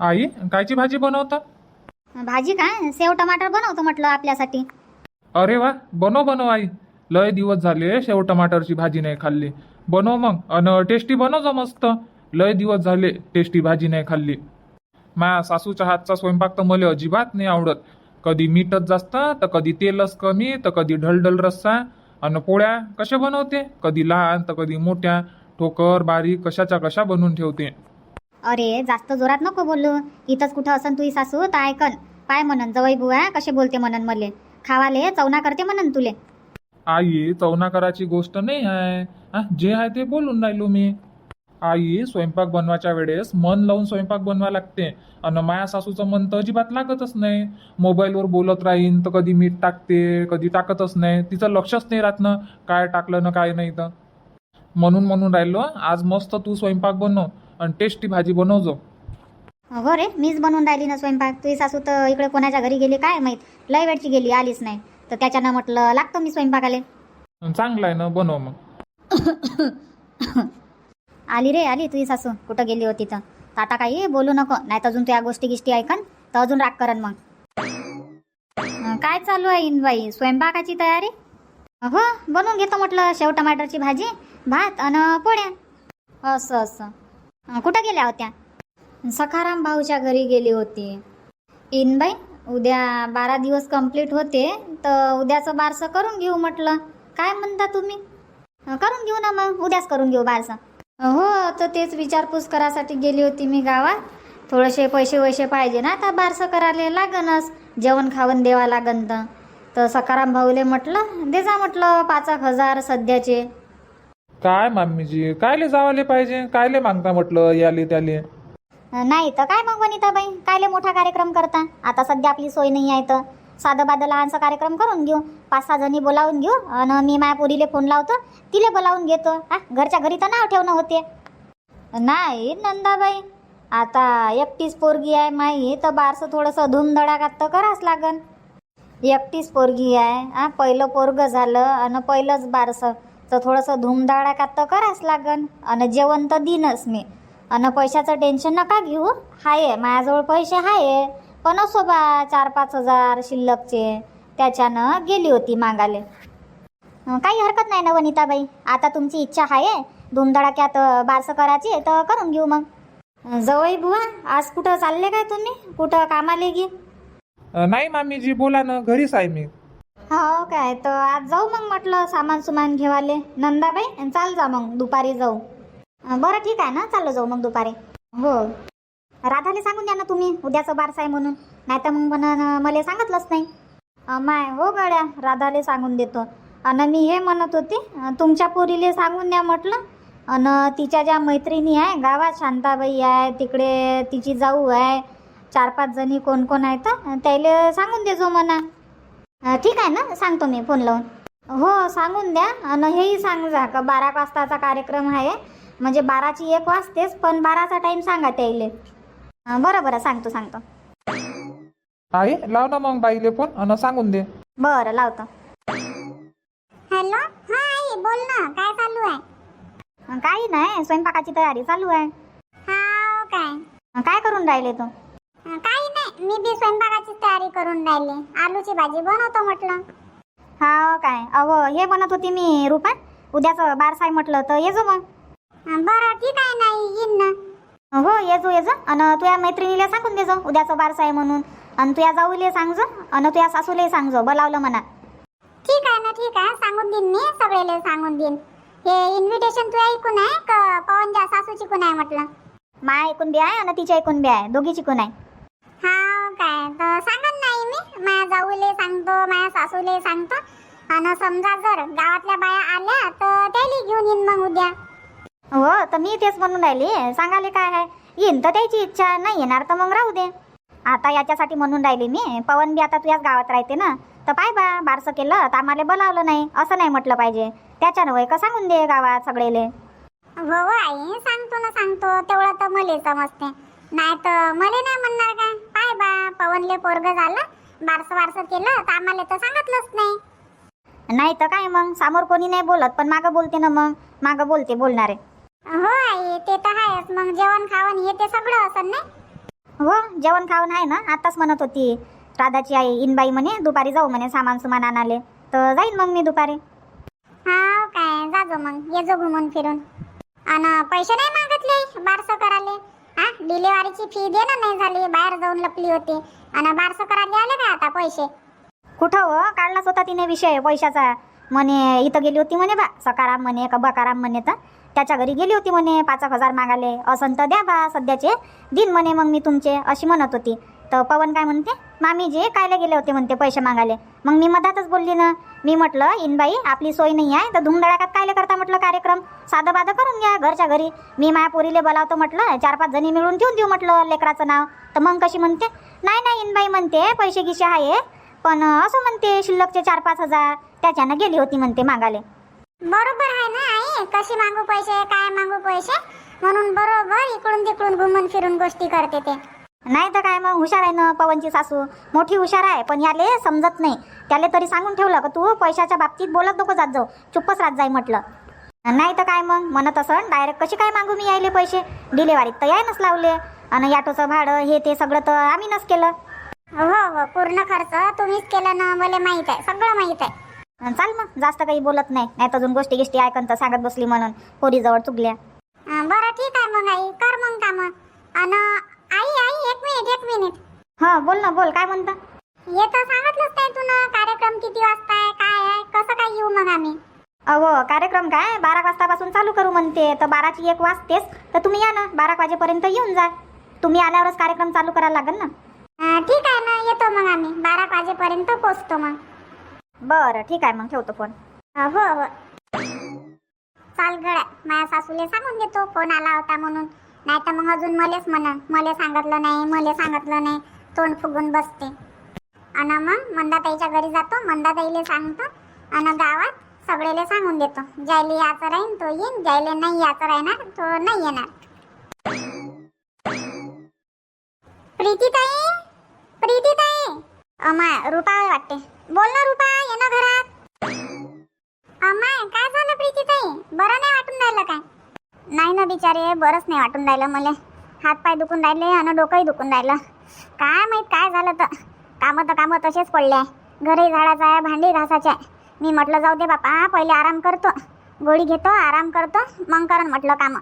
आई कायची भाजी बनवता? भाजी काय? सेव टमाटर बनवतो म्हटलं आपल्यासाठी. अरे वा बनव बनव आई. लय दिवस झाले शेव टमाटरची भाजी नाही खाल्ली. बनव मग अन टेस्टी बनव जा मस्त. लय दिवस झाले टेस्टी भाजी नाही खाल्ली. माझ्या सासूच्या हातचा स्वयंपाक तर मला अजिबात नाही आवडत. कधी मीठच जास्त तर कधी तेलच कमी तर कधी ढलढल रस्सा. अन पोळ्या कशा बनवते? कधी लहान तर कधी मोठ्या. ठोकर बारीक कशाच्या कशा बनवून ठेवते? अरे जास्त जोरात नको बोलू. इथंच कुठं असन तुही सासू? तर ऐकन. पाय म्हणन जवळ बुवा कसे बोलते म्हणन मले. खावाले चवना करते म्हणन तुले. आई चवना करायची गोष्ट नाही आहे हा, जे आहे ते बोलून राहिलो मी. आई स्वयंपाक बनवायच्या वेळेस मन लावून स्वयंपाक बनवा लागते. आणि माया सासूचं मन तर अजिबात लागतच नाही. मोबाईलवर बोलत राहीन तर कधी मीठ टाकते कधी टाकतच नाही. तिचं लक्षच नाही राहत ना काय टाकलं ना काय नाही तर. म्हणून म्हणून राहिलो आज मस्त तू स्वयंपाक बनव. आणि टेस्टी भाजी बनवजो. हो रे मीच बनवून राहिली ना स्वयंपाक. तुझी सासू तर इकडे कोणाच्या घरी गेली काय माहीत? लय वेळची गेली आलीच नाही. तर त्याच्यानं म्हटलं लागतो मी स्वयंपाकाले. चांगलं आहे ना बनव मग. आली रे आली तुझी सासू. कुठं गेली होती तर. आता काही बोलू नको. नाही तर अजून तू या गोष्टी गिष्टी ऐकन तर अजून राग करन मग. काय चालू आहे इनबाई? स्वयंपाकाची तयारी? हो बनवून घेतो म्हटलं शेव टमाटरची भाजी भात आणि पोळ्या. असं असं. कुठं गेल्या होत्या? सखाराम भाऊच्या घरी गेली होती. इनबाई उद्या बारा दिवस कंप्लीट होते तर उद्याचं बारसं करून घेऊ म्हटलं. काय म्हणता तुम्ही? करून घेऊ ना मग उद्याच करून घेऊ बारसं. हो तर तेच विचारपूस करासाठी गेली होती मी गावात. थोडेसे पैसे वैसे पाहिजे ना आता बारसं करायला लागनच. जेवण खावण द्यावा लागन तर. तर सकाराम भाऊले म्हटलं दे जा म्हटलं पाच एक हजार सध्याचे. काय मामीजी? कायले जावाले पाहिजे? कायले मागता म्हटलं याले त्याले? नाही तर काय मग वनिताबाई? कायले मोठा कार्यक्रम करता? आता सध्या आपली सोय नाही आहे तर. साधं बाधं लहानसा कार्यक्रम करून घेऊ. पाच सहा जणी बोलावून घेऊ. आणि मी माझ्या पोरीले फोन लावतो. तिले बोलावून घेतो. हा घरच्या घरी तर नाव ठेवणं होते. नाही नंदाबाई. आता एकटीच पोरगी आहे माई. तर बारसं थोडंसं धूमधडाकात तर करावंच लागन. एकटीच पोरगी आहे. हा पहिलं पोरग झालं. आणि पहिलंच बारसं. तर थोडंसं धूमधडाकात तर करावंच लागन. आणि जेवण तर दिनच मी. आणि पैशाचं टेन्शन नका घेऊ. हाय माझ्याजवळ पैसे आहे पण असो बा चार पाच हजार शिल्लकचे. त्याच्यानं गेली होती मागाले काही हरकत नाही ना वनिताबाई. आता तुमची इच्छा आहे धुमधडाक्यात बारसं करायची तर करून घेऊ मग. जवळ बुवा आज कुठं चालले काय तुम्ही? कुठं कामाले गे अ, नाही मामीजी बोला ना. घरीच आहे मी. हो काय. तर आज जाऊ मग म्हटलं सामान सुमान घेवाले. नंदाबाई चाल जा मग दुपारी जाऊ. बरं ठीक आहे ना चाललो जाऊ मग दुपारी. हो. राधाने सांगून द्या ना तुम्ही उद्याचं बारस आहे म्हणून. नाही तर मग म्हणा मला सांगितलंच नाही. माय हो गड्या राधाले सांगून देतो. आणि मी हे म्हणत होती तुमच्या पोरीले सांगून द्या म्हटलं. आणि तिच्या ज्या मैत्रिणी आहे गावात शांताबाई आहे तिकडे तिची जाऊ आहे चार पाच जणी कोण कोण आहेत तर त्याला सांगून देजो म्हणा. ठीक आहे ना? सांगतो मी फोन लावून. हो सांगून द्या. आणि हेही सांग जा का? बारा एक वाजताचा कार्यक्रम आहे. म्हणजे बाराची एक वाजतेच पण बाराचा टाईम सांगा त्याइले अं, बरं बरं. सांगतो सांगतो. आहे? लाव ना मग बाईले फोन आणि सांगून दे. बरं लावतो. हॅलो? हा आई बोल ना. काय चालू आहे? काही नाही. स्वयंपाकाची तयारी चालू आहे. हा काय? काय करून राहिले तू? अं, काही मी बी स्वयंपाकाची तयारी करून राहिली. आलूची भाजी बनवतो म्हटलं. हा काय? अहो हे म्हणत होती मी रुपा उद्याचं बारस आहे म्हटलं तर ये जो मग बरं ठीक आहे नाही येईन ना. हो ये जो ये जो आणि तुझ्या मैत्रिणीला सांगून दे जो उद्याचं बारस आहे म्हणून. आणि तुझ्या जाऊले सांग जो आणि तुझ्या सासूले सांग जो बोलावलं म्हणा. ठीक आहे ना ठीक आहे. सांगून देईन मी सगळेले सांगून देईन. हे इन्व्हिटेशन तू ऐकून आहे का? पवनच्या सासूची कोण आहे म्हटलं? माया ऐकून बी आहे आणि तिच्या ऐकून बी आहे. दोघीची कोण आहे? काय? तर सांगत नाही मी. माझ्या जाऊले सांगतो माझ्या सासूले सांगतो. आणि समजा जर गावातल्या बाया आल्या तर त्याला घेऊन येईन मग उद्या. हो तर मी तेच म्हणून राहिली. सांगाले काय आहे? येईन तर त्याची इच्छा नाही येणार तर मग राहू दे. आता याच्यासाठी म्हणून राहिली मी. पवन बी आता तुझ्याच गावात राहते ना. तर पाय बा बारसं केलं तर आम्हाला बोलावलं नाही. असं नाही म्हटलं पाहिजे. त्याच्यानं वय का सांगून दे गावात सगळेले? हो आई सांगतो ना सांगतो. तेवढं तर मले समजते. नाही तर मले नाही म्हणणार काय? बा पवनले पोरग झालं बारसं बारसं केलं तर आम्हाला तर सांगितलंच नाही. नाही तर काय मग? समोर कोणी नाही बोलत पण मागं बोलते ना मग. मागं बोलते बोलणारे. हो आई ते तर आहेच. मग जेवण खावण हे ते सगळं असं नाही? हो जेवण खाऊन आहे ना? आताच म्हणत होती. राधाची आई इनबाई म्हणे दुपारी जाऊ म्हणे सामान सुमान आणाले. तर जाईन मग मी दुपारी. हा काय जो मग. ये जो घुमून फिरून. आणि पैसे नाही मागितले बारसं कराले डिलिव्हरीची डिलेवरीची फी देणं नाही झाली बाहेर जाऊन लपली होती. आणि बारसं करायला आले का आता पैसे? कुठं हो? काढलाच होता तिने विषय पैशाचा. म्हणे इथं गेली होती म्हणे बा सकाराम म्हणे का बकाराम म्हणे तर. त्याच्या घरी गेली होती म्हणे पाच एक हजार मागाले असं तर द्या बा सध्याचे. दिन म्हणे मग मी तुमचे अशी म्हणत होती. तर पवन काय म्हणते मामीजी कायला गेले होते? म्हणते पैसे मागायले. मग मी मधातच बोलली ना. मी म्हटलं इनबाई आपली सोय नाही आहे तर धुमधडाकात कायले करता? म्हटलं कार्यक्रम. साधं बाधं करून घ्या घरच्या घरी. मी माया पोरीले बोलावतो म्हटलं चार पाच जणी मिळून ठेवून देऊ म्हटलं लेकराचं नाव. तर मग कशी म्हणते नाही नाही इनबाई म्हणते पैसे गिशे आहे पण असं म्हणते शिल्लकचे चार पाच हजार. त्याच्यानं गेली होती म्हणते मागाले बरोबर आहे ना आई. कशी मागू पैसे काय मागू पैसे? म्हणून बरोबर इकडून तिकडून घुमून फिरून गोष्टी करते ते. नाही तर काय मग हुशार आहे ना पवनची सासू? मोठी हुशार आहे पण याले समजत नाही. त्याले तरी सांगून ठेवलं का तू पैशाच्या बाबतीत बोलत नको जात जाऊ. चुप्पच राहत जाई म्हटलं. नाही तर काय मग? म्हणत असं डायरेक्ट कशी काय मागू मी यायले पैसे? डिलेवारीत तर यायनच लावले. आणि ऑटोचं भाडं हे ते सगळं तर आम्हीनच केलं. हो हो पूर्ण खर्च तुम्हीच केला ना मला माहीत आहे सगळं माहीत आहे. चाल मग जास्त काही बोलत नाही. नाही तर अजून गोष्टी गिष्टी ऐकन तर सांगत बसली म्हणून पोरीजवळ चुकल्या. बरं ठीक आहे मग आई. कर मग काम. अन एक मिनिट. हा बोल ना बोल काय म्हणता? हे तर सांगितलंच नाही तुला कार्यक्रम किती वाजता आहे काय आहे कसं काय येऊ मग आम्ही? अहो कार्यक्रम काय? बारा वाजतापासून चालू करू म्हणते तर बाराची एक वाजतेच. तर तुम्ही या ना बारा वाजेपर्यंत येऊन जा. तुम्ही आल्यावरच कार्यक्रम चालू करायला लागेल ना? अं, ठीक आहे ना येतो मग आम्ही. बारा वाजेपर्यंत पोचतो मग. बरं ठीक आहे मग ठेवतो फोन. अं, हो हो. चाल गड्या माझ्या सासूले सांगून देतो फोन आला होता म्हणून. नाही तर मग अजून मलेच म्हणा मला सांगितलं नाही मला सांगितलं नाही. तोंड फुगून बसते. आणि मग मंदाताईच्या घरी जातो. मंदाताईला सांगतो. आणि गावात सगळेले सांगून देतो. ज्याले याचं राहीन तो येईन. ज्याले नाही याचं राहणार तो नाही येणार. प्रीतीताई? प्रीतीताई? अमाय रुपा वाटते. बोल ना रुपा ये ना घरात. अमाय काय झालं प्रीतीताई? बरं नाही वाटून राहिलं काय? नाही ना बिचारे बरंच नाही वाटून राहिलं मला. हात पाय दुखून राहिले आणि डोकंही दुखून राहिलं. काय माहीत काय झालं तर. कामं तर कामं तसेच पडले. आहे घरही झाडाचं आहे भांडी घासाचे आहे मी म्हटलं जाऊ दे बापा पहिले आराम करतो. गोळी घेतो आराम करतो. मग करण म्हटलं कामं.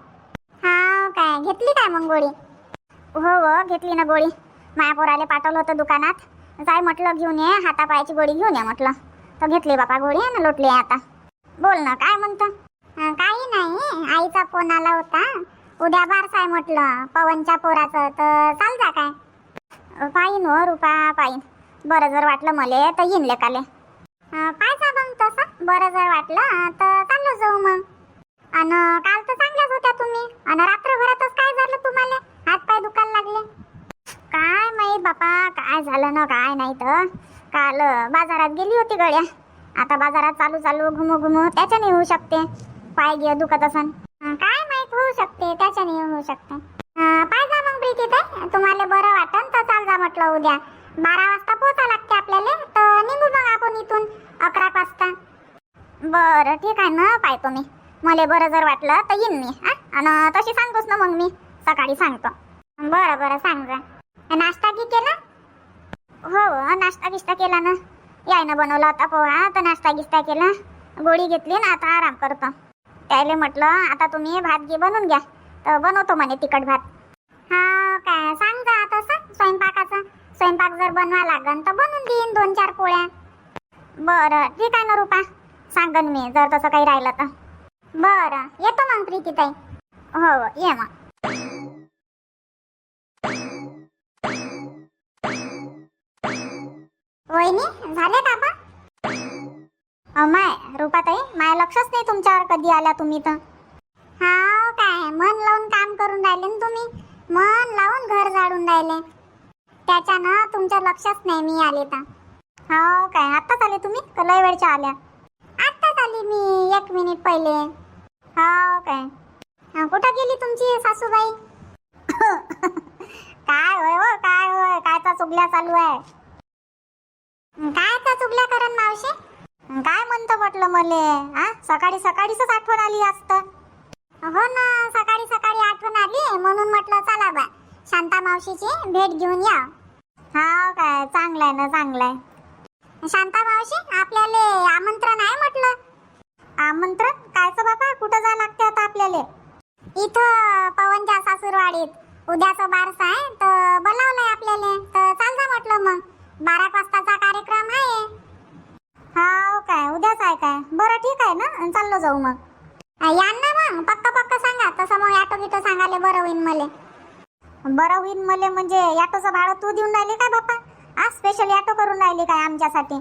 हा काय घेतली काय मग गोळी? हो हो घेतली ना गोळी. माया पोराले पाठवलं होतं दुकानात. जाय म्हटलं घेऊन ये हातापायाची गोळी घेऊन ये म्हटलं. तर घेतली बापा गोळी आणि लोटली आता. बोल ना काय म्हणतं? काय आईचा फोन आला होता. उद्या बारसा आहे म्हटलं. पवनच्या पोराचं. तर चाल जा काय. अं, पाहीन हो रुपा पाहीन. बरं जर वाटलं मले तर येईन लेकाले. अं, मग तसं. बरं जर वाटलं तर चाललो जाऊ मग. आणि काल तर चांगल्याच होत्या तुम्ही. आणि रात्रभरातच काय झालं तुम्हाला? हात पाय दुखायला लागले. काय माहीत बापा काय झालं ना काय नाही तर. काल बाजारात गेली होती गड्या. आता बाजारात चालू चालू घुमू घुमू त्याच्याने होऊ शकते. पाय गिय दुखत असन. काय माहीत होऊ शकते त्याच्याने होऊ शकते. पाय जा मग प्रीती ताई तुम्हाला बरं वाटन तर चाल जा म्हटलं उद्या. बारा वाजता पोचा लागते आपल्याला तर निघू मग आपण इथून अकरा वाजता. बरं ठीक आहे ना पाहतो मी. मला बरं जर वाटलं तर येईन मी हा? आणि तशी सांगतोच ना मग मी. सकाळी सांगतो. बरं बरं सांग जा नाश्ता की केला? हो हो नाश्ता गिश्ता केला ना. यायनं बनवला होता पोहा तर नाश्ता गिश्ता केला. गोळी घेतली ना आता आराम करतो. त्याले म्हटलं आता तुम्ही भात घे बनवून घ्या. तर बनवतो म्हणे तिखट भात. हा काय सांग जा तसं स्वयंपाकाचा. स्वयंपाक जर बनवा लागन तर बनवून देईन दोन चार पोळ्या. बरं ठीक आहे ना रुपा. सांगन मी जर तसं काही राहिलं तर. बरं येतो मग प्रीतीताई हो हो ये मग. वहिनी झाले का आपण? माय रूपाताई माय लक्षच नाही तुमच्यावर कधी आल्या तुम्ही तर. हा हो काय मन लावून काम करून राहिले ना तुम्ही. मन लावून घर झाडून राहिले. त्याच्यानं तुमचं लक्षच नाही मी आले तर. हो काय आत्ताच आले तुम्ही? का लय वेळच्या आल्या? आत्ताच आली मी एक मिनिट पहिले. हो काय. कुठं गेली तुमची सासूबाई? काय होय हो काय होय कायचा चुगल्या चालू आहे? काय त्या चुगल्या करण मावशी? काय म्हणतो म्हटलं मले? हा सकाळी सकाळीच आठवण आली असत हो ना सकाळी सकाळी आठवण आली म्हणून म्हटलं चला बा शांता मावशीची भेट घेऊन या. हो हा काय चांगलंय ना चांगलंय. शांता मावशी आपल्याला आमंत्रण आहे म्हटलं. आमंत्रण? कायचं बाबा? कुठं जा लागते आता आपल्याला? इथं पवनच्या सासूरवाडीत. उद्याचं बारस आहे तर बोलावलंय आपल्याला. तर चाल जा म्हटलं मग. बारा वाजताचा कार्यक्रम आहे. हा काय उद्याच आहे काय? बरं ठीक आहे ना? चाललो जाऊ मग. यांना या ना मग. पक्का पक्का सांगा. तसं मग ॲटो बिटो सांगाले बरं होईन मले. बरं होईन मले म्हणजे ॲटोचं भाडं तू देऊन राहिली काय बाप्पा? आज स्पेशल ॲटो करून राहिली काय आमच्यासाठी?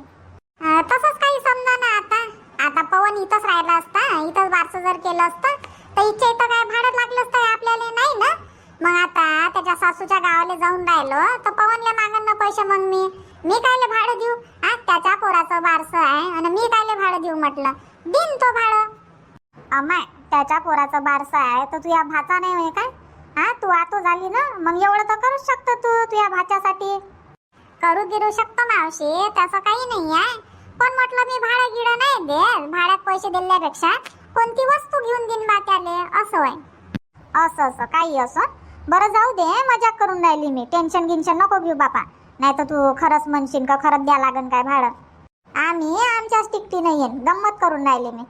तसंच काही समजा ना आता. आता पवन इथंच राहिला असता. इथंच बारसं जर केलं असतं तर इच्छा इथं काय भाडं लागलं असतं आपल्याला नाही ना? मग आता त्याच्या सासूच्या गावाला जाऊन राहिलो तर पवनला मागन ना पैसे मग मी. मी कायले भाडं देऊ? हा त्याच्या पोराचं बारसं आहे आणि मी कायले भाडं देऊ म्हटलं? दिन तो भाडं. अमाय त्याच्या पोराचं बारसं आहे तर तुझ्या भाचा नाही होय काय? हा तू आतो झाली ना मग एवढं तर करूच शकतो तू तुझ्या भाच्यासाठी. करू गिरू शकतो मावशी तसं काही नाही आहे. पण म्हटलं मी भाडं गिडं नाही दे भाड्यात पैसे दिल्यापेक्षा कोणती वस्तू घेऊन देईन बा त्याले असं होय. असं असं काही असं. बरं जाऊ दे मजाक करून राहिली मी. टेन्शन गिन्शन नको घेऊ बापा. नाही तर तू खरंच म्हणशील का खरंच द्या लागन काय भाडं? आम्ही आमच्याच टिकटी नाही येईन गंमत करून राहिली मी.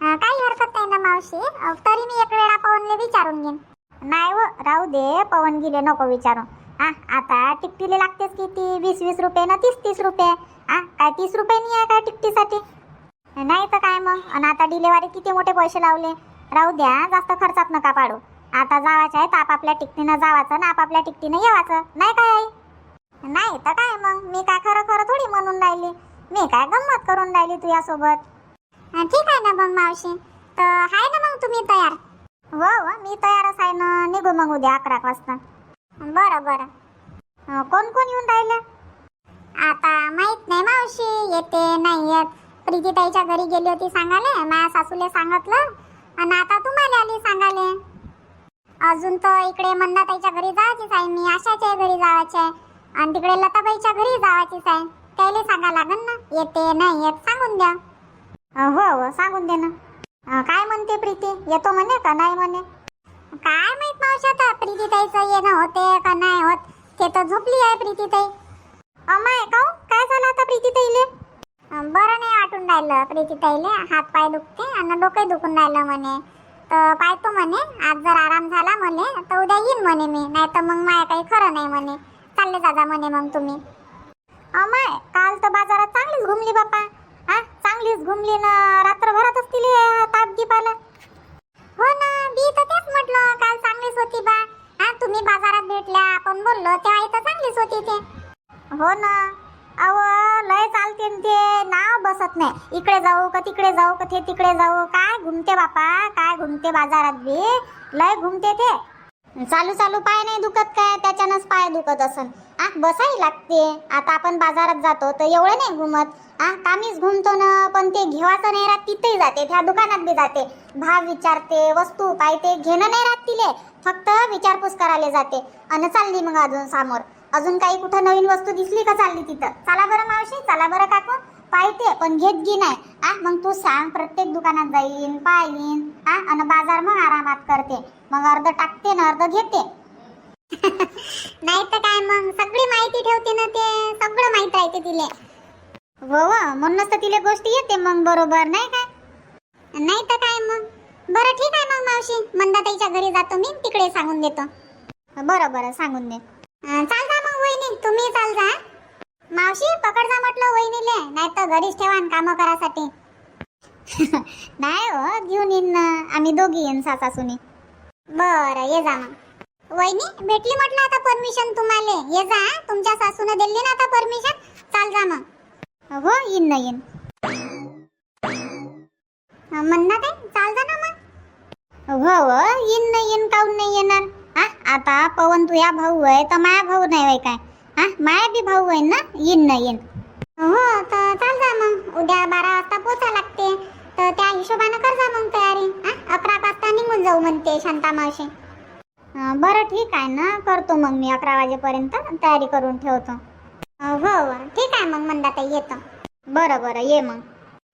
काही हरकत नाही ना मावशी. तरी मी एक वेळा पवनले विचारून घेईन. नाही व राहू दे पवन गेले नको विचारू. हा आता टिकटीले लागतेच किती? वीस वीस रुपये ना तीस तीस रुपये. हा काय तीस रुपये नाही आहे काय टिकटीसाठी? नाही तर काय मग? आणि आता डिलेवरी किती मोठे पैसे लावले? राहू द्या जास्त खर्चात नका पाडू. आता जावाचं आहे तर आपापल्या टिकटीनं जावाचं ना आपापल्या टिकटीनं येवायचं. नाही काय आई? नाही तर काय मग? मी काय खरं खरं थोडी म्हणून राहिली. मी काय गंमत करून राहिली तुझ्यासोबत? ठीक आहे ना मग मावशी. तर आहे ना मग तुम्ही तयार? हो हो मी तयारच आहे ना. निघू मग उद्या अकरा वाजता. बरं बरं. कोण कोण येऊन राहिलं आता माहीत नाही मावशी. येते नाही येत. प्रीतीताईच्या घरी गेली होती सांगाले माझ्या सासूले सांगितलं. आणि आता तुम्हाला आली सांगाले अजून तर इकडे मंदाताईच्या घरी जायचीच आहे. मी आशाच्या घरी जायचे आहे आणि तिकडे लताबाईच्या घरी जायचीच आहे. त्याला सांगा लागन ना. येते नाही येत सांगून द्या. हो हो सांगून दे ना. काय म्हणते प्रीती? येतो म्हणे का नाही म्हणे? काय माहीत मावशी आता? प्रीतीताईचं येणं होते का नाही होत? ते तर झोपली आहे प्रीती ताई अमाय का काय झालं आता प्रीती ताईले बरं नाही आटून राहिलं प्रीती ताईले हात पाय दुखते आणि डोकं दुखून राहिलं म्हणे. तर पाहतो म्हणे आज जर आराम झाला म्हणे तर उद्या येईन म्हणे मी. नाही तर मग माया काही खरं नाही म्हणे. चालले दादा म्हणे मग तुम्ही. अमाय काल तर बाजारात चांगलीच घुमली बापा. हा चांगलीच घुमली ना रात्रभरातच तिले ताप गिप आला हो ना बी तर तेच म्हटलं काल चांगलीच होती बा. हा तुम्ही बाजारात भेटल्या आपण बोललो तेव्हा इथं चांगलीच होती ते. हो ना. अव लय चालते न ते. नाव बसत नाही. इकडे जाऊ का तिकडे जाऊ का ते तिकडे जाऊ. काय घुमते बापा? काय घुमते बाजारात बी? लय घुमते ते. चालू चालू पाय नाही दुखत काय? त्याच्यानंच पाय दुखत असन. आ बसाही लागते. आता आपण बाजारात जातो तर एवढं नाही घुमत. आ कामीच घुमतो ना पण ते घेवाचं नाही राहत तिथेही जाते. त्या दुकानात बी जाते. भाव विचारते वस्तू पाहिजे घेणं नाही राहत तिले. फक्त विचारपूस करायला जाते. आणि चालली मग अजून समोर. अजून काही कुठं नवीन वस्तू दिसली का चालली तिथं? चला बरं मावशी चला बरं काकू. पाहते पण घेत गी नाही. आ मग तू सांग प्रत्येक दुकानात जाईन पाहीन. आ आणि बाजार मग आरामात करते. मग अर्ध टाकते ना अर्ध घेते. नाही तर काय मग? सगळी माहिती ठेवते ना ते. सगळं माहीत राहते तिले. हो, हो म्हणूनच तर तिले गोष्टी येते मग बरोबर नाही काय नाही तर काय मग? बरं ठीक आहे मग मावशी. मंदाताईच्या घरी जातो मी तिकडे सांगून देतो. बरं बरं सांगून दे. तुम्ही चाल जा. मावशी पकड जा म्हटलं वहिनीले नाही तर घरीच ठेवा काम करासाठी. नाही हो घेऊन येईन ना. आम्ही दोघी येईन सासा सुनी. बरं ये जा मग. वहिनी भेटली म्हटलं आता परमिशन तुम्हाला. ये जा तुमच्या सासूने दिली ना आता परमिशन चाल जा मग. हो येईन ना येईन. म्हणणार काय? चाल जा ना मग. हो हो येईन नाही येईन काऊन नाही येणार? हा आता पवन तुया भाऊ आहे तर माया भाऊ नाही वय काय? हा? माया बी भाऊ आहे ना? येईन ना येईन. हो तर चाल जा मग. उद्या बारा वाजता पोचा लागते. तर त्या हिशोबानं कर जा मग तयारी. हा? अकरा वाजता निघून जाऊ म्हणते शांता मावशी. बरं ठीक आहे ना? करतो मग मी अकरा वाजेपर्यंत. तयारी करून ठेवतो. हो हो. ठीक आहे मग मंदाताई येतो. बरं बरं. ये मग.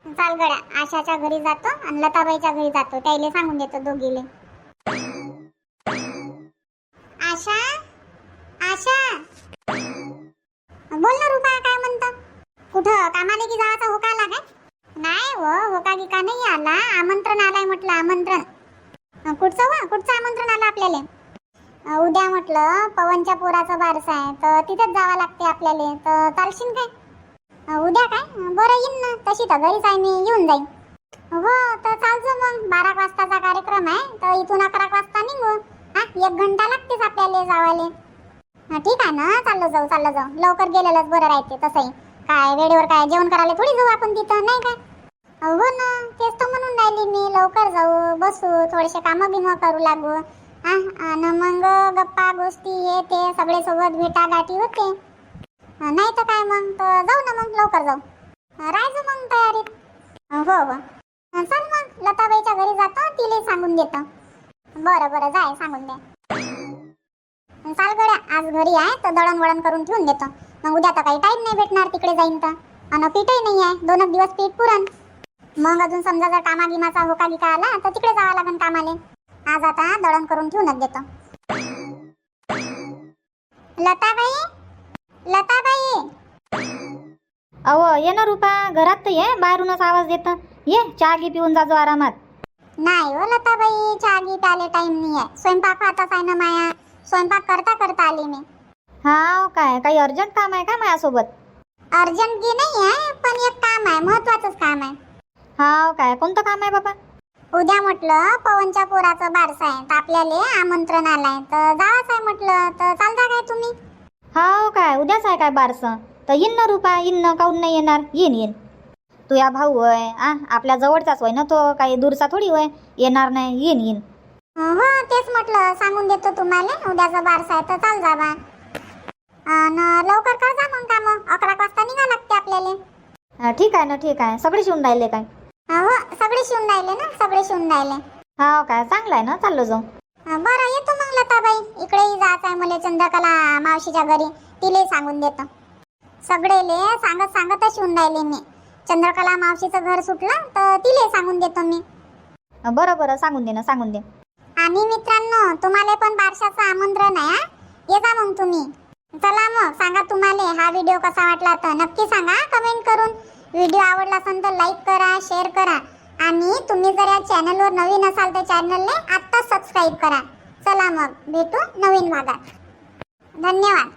चाल गड्या. आशाच्या घरी जातो आणि लताबाईच्या घरी जातो. त्याला सांगून देतो दोघीले. आशा? आशा? हो, कुठं कामाला की जायचा होका आला काय? नाही हो होका गिका नाही आला. आमंत्रण आलाय म्हटलं आमंत्रण. कुठचं वा कुठचं आमंत्रण आलं आपल्याला? उद्या म्हटलं पवनच्या पोराचं बारस आहे. तर तिथेच जावं लागते आपल्याला. तर चालशील काय? उद्या काय? बरं येईन ना. तशी तर घरीच आहे मी. येऊन जाईन. हो तर चालतो मग. बारा एक वाजताचा कार्यक्रम आहे. तर इथून अकरा एक वाजता निघू. हा एक घंटा लागतेच आपल्याला जावाले. ठीक आहे ना. चाललं जाऊ चाललं जाऊ. लवकर गेलेलंच बरं राहते तसंही. काय वेळेवर काय जेवण करायला थोडी जाऊ आपण तिथं नाही काय? हो ना तेच तर म्हणून राहिली मी लवकर जाऊ बसू थोडेसे कामं बिमं करू लागू. हा आणि मग गप्पा गोष्टी हे ते सगळे सोबत भेटा गाठी होते नाही तर काय मग तर जाऊ ना मग लवकर जाऊ. राहायचं मग तयारीत. हो हो. चल मग लताबाईच्या घरी जातो तिला सांगून देतो. बरं बरं जाय सांगून दे. चाल गड्या आज घरी आहे तर दळण वळण करून ठेवून देतो. उद्या तर काही टाईम नाही भेटणार तिकडे जाईन तर. आणि पीठही नाही आहे दोन दिवस पीठ पुरण. मग अजून समजा जर कामा गिमाचा होका गिका आला तर तिकडे जावं लागेल कामाले. आज आता दळण करून ठेवूनच देतो. लताबाई? लताबाई? अहो ये ना रुपा घरात तर ये बाहेरूनच आवाज देत. ये चहा घे पिऊन जाजो आरामात. नाही हो लताबाई चहा गी प्याले टाइम नाही आहे स्वयंपाक हातात आहे ना माया. स्वयंपाक करता करता आली मी. हा काय? काही अर्जंट काम आहे का माझ्यासोबत? अर्जंट गी नाही आहे पण एक काम आहे महत्वाचंच काम आहे. हा काय? कोणतं काम आहे बाबा? उद्या म्हटलं पवनच्या पोराचं बारस आहे तर आपल्याला आमंत्रण आलंय. तर जावाच आहे म्हटलं तर चालता काय तुम्ही? हा काय? उद्याच आहे काय बारसं? तर येईन ना रुपा येईन ना काऊन नाही येणार? येईन येईन. तू या भाऊ होय आ? आपल्या जवळचाच होय ना तो? काही दूरचा थोडी होय? येणार नाही येईन येईन. हो तेच म्हटलं सांगून देतो तुम्हाला. उद्याचा बारस आहे तर चाल जावा आणि लवकर कर जा मग काम. अकरा वाजता निघा लागते आपल्याला. ठीक आहे ना ठीक आहे. सगळे शिवून राहिले काय? हो सगळे शिवून राहिले ना सगळे शिवून राहिले. हा काय चांगलं आहे ना चाललो जाऊ. बरं येतो मग लताबाई इकडेही जायचं आहे मला चंद्रकला मावशीच्या घरी. तिले सांगून देतो. सगळेले सांगत सांगतच शिवून राहिले मी. चंद्रकला मावशीचं घर सुटलं तर तिले सांगून देतो मी. बरं बरं. सांगून दे ना सांगून दे. आणि मित्रांनो तुम्हाला पण बारशाचं आमंत्रण आहे? ये जा मग तुम्ही. चला मग सांगा तुम्हाला हा व्हिडिओ कसा वाटला तर नक्की सांगा कमेंट करून. व्हिडिओ आवडला असेल तर लाईक करा शेअर करा. आणि तुम्ही जर या चॅनलवर नवीन असाल तर चॅनलने आत्ताच सबस्क्राईब करा. चला मग भेटू नवीन भागात. धन्यवाद.